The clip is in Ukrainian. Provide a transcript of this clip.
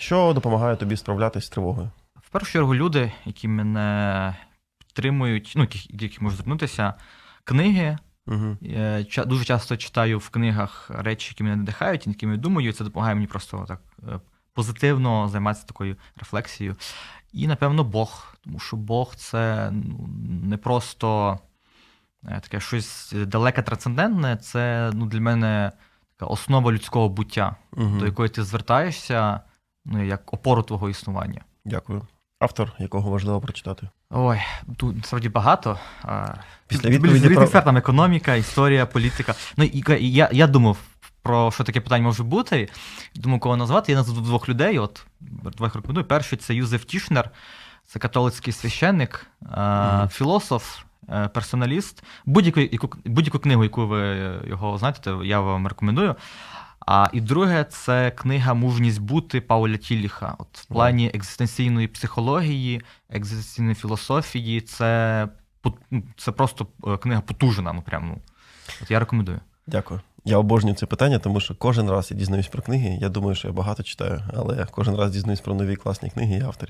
Що допомагає тобі справлятися з тривогою? В першу чергу люди, які мене підтримують, ну, які, які можуть звернутися, книги. Угу. Я дуже часто читаю в книгах речі, які мене надихають, над якими я думаю, і це допомагає мені просто так е, позитивно займатися такою рефлексією. І, напевно, Бог. Тому що Бог це ну, не просто е, таке щось далеке трансцендентне, це ну, для мене така основа людського буття, Угу. до якої ти звертаєшся як опору твого існування. Дякую. Автор, якого важливо прочитати. Ой, тут насправді багато. Після відповіді про- там економіка, історія, політика. Ну і я, я думав, про що таке питання може бути. Думав, кого назвати. Я назвав двох людей. От двох рекомендую. Перший це Юзеф Тішнер, це католицький священник, Мгм. філософ, е, персоналіст. Будь-яку, будь-яку книгу, яку ви його знаєте, я вам рекомендую. А і друге, це книга Мужність бути Пауля Тіліха. От в плані екзистенційної психології, екзистенційної філософії, це, ну, це просто е, книга потужна. Ну прям, ну. От я рекомендую. Дякую. Я обожнюю це питання, тому що кожен раз я дізнаюсь про книги. Я думаю, що я багато читаю, але кожен раз дізнаюсь про нові класні книги і авторів.